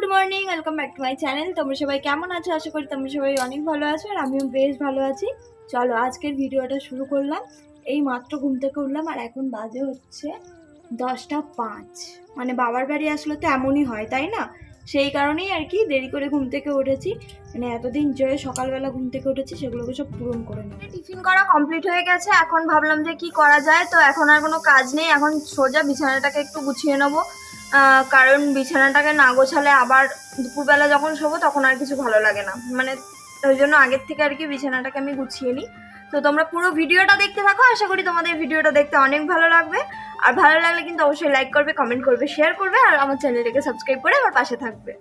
Good morning, welcome back to my channel. তোমরা সবাই কেমন আছো? আশা করি তোমরা সবাই অনেক ভালো আছো আর আমিও বেশ ভালো আছি। চলো, আজকের ভিডিওটা শুরু করলাম। এই মাত্র ঘুম থেকে উঠলাম আর এখন বাজে হচ্ছে দশটা পাঁচ। মানে বাবার বাড়ি আসলে তো এমনই হয়, তাই না? সেই কারণেই আর কি দেরি করে ঘুম থেকে উঠেছি। মানে এতদিন যে সকালবেলা ঘুম থেকে উঠেছি, সেগুলোকে সব পূরণ করে নেব টিফিন করা কমপ্লিট হয়ে গেছে, এখন ভাবলাম যে কি করা যায়। তো এখন আর কোনো কাজ নেই, এখন সোজা বিছানাটাকে একটু গুছিয়ে নেব। কারণ বিছানাটাকে না গোছালে আবার দুপুরবেলা যখন শোবো তখন আর কিছু ভালো লাগে না। মানে ওই জন্য আগের থেকে আর কি বিছানাটাকে আমি গুছিয়ে নিই। তো তোমরা পুরো ভিডিওটা দেখতে থাকো, আশা করি তোমাদের ভিডিওটা দেখতে অনেক ভালো লাগবে। আর ভালো লাগলে কিন্তু অবশ্যই লাইক করবে কমেন্ট করবে শেয়ার করবে, আর আমার চ্যানেলটাকে সাবস্ক্রাইব করে আমার পাশে থাকবে।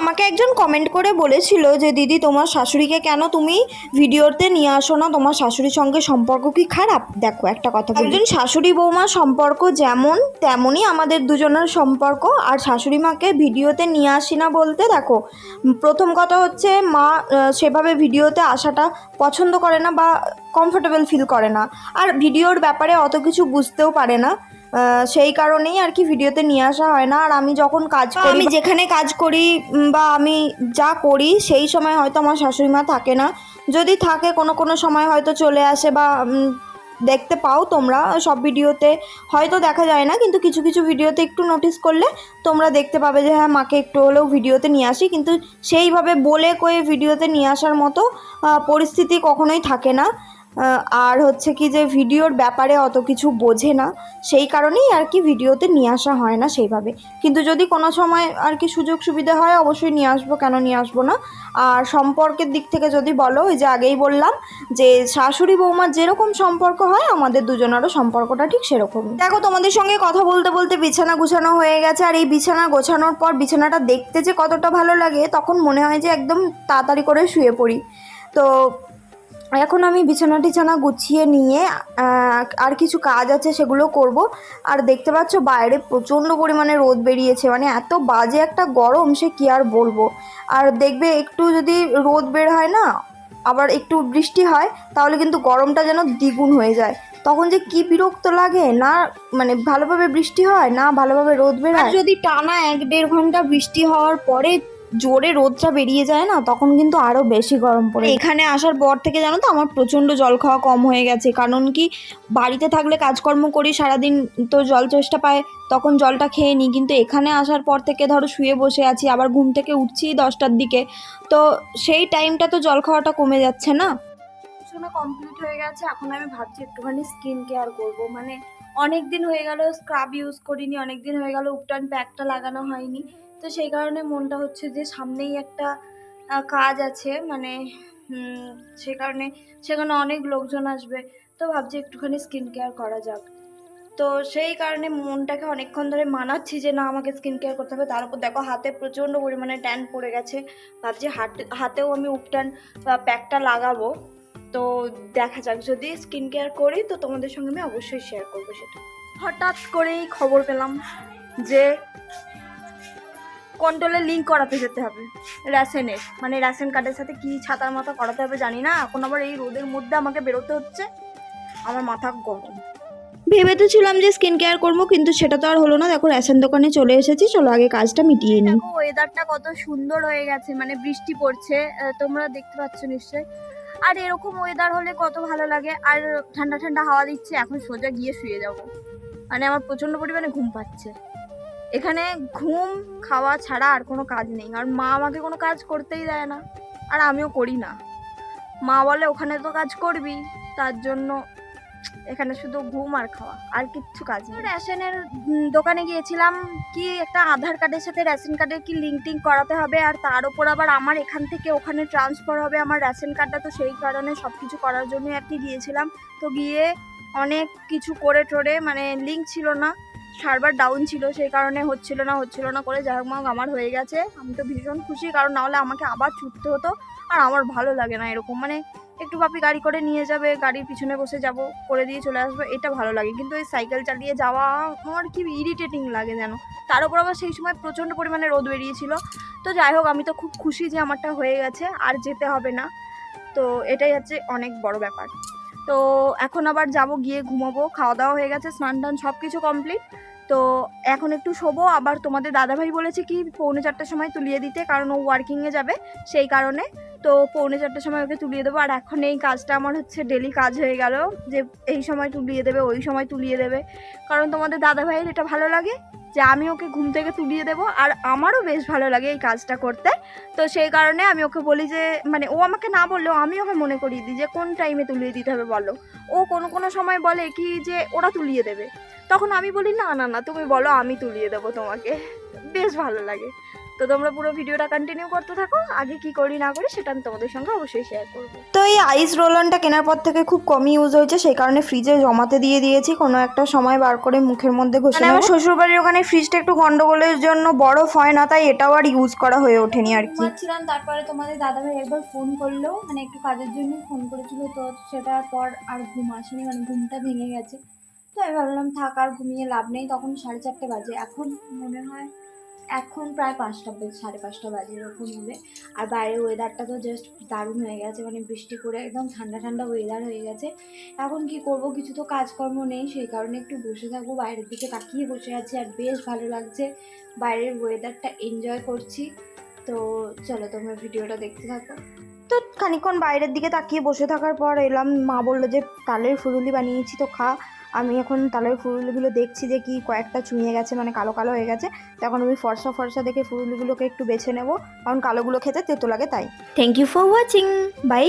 আমাকে একজন কমেন্ট করে বলেছিল যে, দিদি, তোমার শাশুড়িকে কেন তুমি ভিডিওতে নিয়ে আসো না? তোমার শাশুড়ির সঙ্গে সম্পর্ক কি খারাপ? দেখো, একটা কথা একজন শাশুড়ি বৌমার সম্পর্ক যেমন, তেমনই আমাদের দুজনের সম্পর্ক। আর শাশুড়ি মাকে ভিডিওতে নিয়ে আসি না বলতে, দেখো, প্রথম কথা হচ্ছে মা সেভাবে ভিডিওতে আসাটা পছন্দ করে না বা কমফোর্টেবল ফিল করে না। আর ভিডিওর ব্যাপারে অত কিছু বুঝতেও পারে না। সেই কারণেই আর কি ভিডিওতে নিয়ে আসা হয় না। আর আমি যখন কাজ করি আমি যেখানে কাজ করি বা আমি যা করি সেই সময় হয়তো আমার শাশুড়ি মা থাকে না। যদি থাকে কোনো কোনো সময় হয়তো চলে আসে বা দেখতে পাও তোমরা সব ভিডিওতে। হয়তো দেখা যায় না কিন্তু কিছু কিছু ভিডিওতে একটু নোটিস করলে তোমরা দেখতে পাবে যে হ্যাঁ মাকে একটু হলেও ভিডিওতে নিয়ে আসি। কিন্তু সেইভাবে বলে কয়ে ভিডিওতে নিয়ে আসার মতো পরিস্থিতি কখনোই থাকে না। আর হচ্ছে কি যে ভিডিওর ব্যাপারে অত কিছু বোঝে না, সেই কারণেই আর কি ভিডিওতে নিয়ে আসা হয় না সেইভাবে। কিন্তু যদি কোনো সময় আর কি সুযোগ সুবিধা হয়, অবশ্যই নিয়ে আসব, কেন নিয়ে আসব না? আর সম্পর্কের দিক থেকে যদি বলো, ওই যে আগেই বললাম যে শাশুড়ি বৌমার যেরকম সম্পর্ক হয়, আমাদের দুজনেরও সম্পর্কটা ঠিক সেরকম দেখো, তোমাদের সঙ্গে কথা বলতে বলতে বিছানা গুছানো হয়ে গেছে, আর এই বিছানা গোছানোর পর বিছানাটা দেখতে যে কতটা ভালো লাগে, তখন মনে হয় যে একদম তাড়াতাড়ি করে শুয়ে পড়ি। তো এখন আমি বিছানা টিছানা গুছিয়ে নিয়ে আর কিছু কাজ আছে সেগুলো করব। আর দেখতে পাচ্ছ বাইরে প্রচণ্ড পরিমাণে রোদ বেরিয়েছে মানে এত বাজে একটা গরম, সে কি আর বলব? আর দেখবে একটু যদি রোদ বের হয় না, আবার একটু বৃষ্টি হয়, তাহলে কিন্তু গরমটা যেন দ্বিগুণ হয়ে যায়। তখন যে কি বিরক্ত লাগে, না মানে ভালোভাবে বৃষ্টি হয়, না ভালোভাবে রোদ বের হয়। যদি টানা এক দেড় ঘণ্টা বৃষ্টি হওয়ার পরে জোরে রোদটা বেরিয়ে যায় না তখন কিন্তু আরও বেশি গরম পড়ে। এখানে আসার পর থেকে জানো তো আমার প্রচণ্ড জল খাওয়া কম হয়ে গেছে। কারণ কি বাড়িতে থাকলে কাজকর্ম করি সারাদিন তো জল চেষ্টা পায় তখন জলটা খেয়ে নিই। কিন্তু এখানে আসার পর থেকে ধরো শুয়ে বসে আছি আবার ঘুম থেকে উঠছি দশটার দিকে। তো সেই টাইমটা তো জল খাওয়াটা কমে যাচ্ছে না। কমপ্লিট হয়ে গেছে এখন আমি ভাবছি একটুখানি স্কিন কেয়ার করব। মানে অনেক দিন হয়ে গেল স্ক্রাব ইউজ করিনি অনেক দিন হয়ে গেল উপটান প্যাকটা লাগানো হয়নি। তো সেই কারণে মনটা হচ্ছে যে সামনেই একটা কাজ আছে। মানে সে কারণে সেখানে অনেক লোকজন আসবে। তো ভাবছি একটুখানি স্কিন কেয়ার করা যাক। তো সেই কারণে মনটাকে অনেকক্ষণ ধরে মানাচ্ছি যে না, আমাকে স্কিন কেয়ার করতে হবে। তার উপর দেখো হাতে প্রচণ্ড পরিমাণে ট্যান পড়ে গেছে। ভাবছি হাতে হাতেও আমি উপটান প্যাকটা লাগাবো। তো দেখা যাক, যদি স্কিন কেয়ার করি তো তোমাদের সঙ্গে আমি অবশ্যই শেয়ার করব সেটা। হঠাৎ করেই খবর পেলাম যে কন্ট্রোলের লিঙ্ক করাতে যেতে হবে। রেশনের মানে রেশন কার্ডের সাথে কি ছাতার মাথা করাতে হবে জানি না। এখন আবার এই রোদের মধ্যে আমাকে বেরোতে হচ্ছে। আমার মাথা গরম। ভেবে তো ছিলাম যে স্কিন কেয়ার করব কিন্তু সেটা তো আর হলো না। দেখো রেশন দোকানে চলে এসেছি। চলো আগে কাজটা মিটিয়ে নিই। দেখো ওয়েদারটা কত সুন্দর হয়ে গেছে। মানে বৃষ্টি পড়ছে। তোমরা দেখতে পাচ্ছ নিশ্চয়ই। আর এরকম ওয়েদার হলে কত ভালো লাগে। আর ঠান্ডা ঠান্ডা হাওয়া দিচ্ছে। এখন সোজা গিয়ে শুয়ে যাব। মানে আমার প্রচণ্ড পরিমাণে ঘুম পাচ্ছে। এখানে ঘুম, খাওয়া ছাড়া আর কোনো কাজ নেই। আর মা আমাকে কোনো কাজ করতেই দেয় না। আর আমিও করি না। মা বলে, ওখানে তো কাজ করবি। তার জন্য এখানে শুধু ঘুম আর খাওয়া, আর কিচ্ছু কাজ নেই। রেশনের দোকানে গিয়েছিলাম। কি একটা আধার কার্ডের সাথে রেশন কার্ডের কি লিঙ্ক করাতে হবে? আর তার উপর আবার আমার এখান থেকে ওখানে ট্রান্সফার হবে আমার রেশন কার্ডটা। তো সেই কারণে সব কিছু করার জন্যই আর কি গিয়েছিলাম। তো গিয়ে অনেক কিছু করে টোরে মানে লিঙ্ক ছিল না। সার্ভার ডাউন ছিল, সেই কারণে হচ্ছিল না হচ্ছিল না করে যাই হোক আমার হয়ে গেছে। আমি তো ভীষণ খুশি, কারণ নাহলে আমাকে আবার ছুটতে হতো, আর আমার ভালো লাগে না এরকম। মানে একটু পাপি গাড়ি করে নিয়ে যাবে, গাড়ির পিছনে বসে যাব, করে দিয়ে চলে আসব, এটা ভালো লাগে। কিন্তু এই সাইকেল চালিয়ে যাওয়া আমার কি ইরিটেটিং লাগে যেন। তার উপর আবার সেই সময় প্রচণ্ড পরিমাণে রোদ বেরিয়েছিল। তো যাই হোক, আমি তো খুব খুশি যে আমারটা হয়ে গেছে, আর যেতে হবে না। তো এটাই হচ্ছে অনেক বড় ব্যাপার। তো এখন আবার যাব, গিয়ে ঘুমাবো খাওয়া দাওয়া হয়ে গেছে, স্নান টান সব কিছু কমপ্লিট তো এখন একটু শোবো, আবার তোমাদের দাদাভাই বলেছে কি পৌনে চারটার সময় তুলিয়ে দিতে, কারণ ও ওয়ার্কিংয়ে যাবে সেই কারণে। তো পৌনে চারটার সময় ওকে তুলিয়ে দেবো, আর এখন এই কাজটা আমার হচ্ছে ডেলি কাজ হয়ে গেল, যে এই সময় তুলিয়ে দেবে, ওই সময় তুলিয়ে দেবে। কারণ তোমাদের দাদাভাইয়ের এটা ভালো লাগে যে আমি ওকে ঘুম থেকে তুলিয়ে দেবো আর আমারও বেশ ভালো লাগে এই কাজটা করতে। তো সেই কারণে আমি ওকে বলি যে মানে ও আমাকে না বললেও আমি ওকে মনে করিয়ে দিই যে, কোন টাইমে তুলিয়ে দিতে হবে বলো। ও কোনো কোনো সময় বলে কি যে, ওরা তুলিয়ে দেবে। তখন আমি বলি, না না না, তুমি বলো, আমি তুলিয়ে দেবো তোমাকে। বেশ ভালো লাগে। তো তোমরা পুরো ভিডিওটা কন্টিনিউ করতে থাকো। আগে কি করি না করি সেটা আমি তোমাদের সঙ্গে অবশ্যই শেয়ার করব। তো এই আইস রোলনটা কেনার পর থেকে খুব কমই ইউজ হয়েছে সেই কারণে ফ্রিজে জমাতে দিয়ে দিয়েছি। কোনো একটা সময় বার করে মুখের মধ্যে ঘষে মানে আমার আমার শ্বশুরবাড়ির ওখানে ফ্রিজটা একটু গন্ডগোলের জন্য বরফ হয় না তাই এটাও আর ইউজ করা হয়ে ওঠেনি আর কি। ঘুমাচ্ছিলাম তারপরে তোমাদের দাদাভাই একবার ফোন করল মানে একটু কাজের জন্য ফোন করেছিল তো সেটার পর আর ঘুম আসেনি মানে ঘুমটা ভেঙে গেছে। তো আমি ভাবলাম থাক আর ঘুমিয়ে লাভ নেই তখন সাড়ে চারটে বাজে। এখন মনে হয় এখন প্রায় পাঁচটা সাড়ে পাঁচটা বাজে এরকম হবে। আর বাইরের ওয়েদারটা তো জাস্ট দারুণ হয়ে গেছে মানে বৃষ্টি করে একদম ঠান্ডা ঠান্ডা ওয়েদার হয়ে গেছে। এখন কি করব? কিছু তো কাজকর্ম নেই, সেই কারণে একটু বসে থাকব, বাইরের দিকে তাকিয়ে বসে আছি আর বেশ ভালো লাগছে। বাইরের ওয়েদারটা এনজয় করছি। তো চলো তোমরা ভিডিওটা দেখতে থাকো। তো খানিকক্ষণ বাইরের দিকে তাকিয়ে বসে থাকার পর এলাম, মা বলল যে তালের ফুরুলি বানিয়েছি, তো খা। আমি এখন তালের ফুলগুলো দেখছি যে কি কয়েকটা চুঁয়ে গেছে মানে কালো কালো হয়ে গেছে। তখন আমি ফর্সা ফর্সা দেখে ফুলগুলোকে একটু বেছে নেব। কারণ কালোগুলো খেতে তেতো লাগে তাই। Thank you for watching bye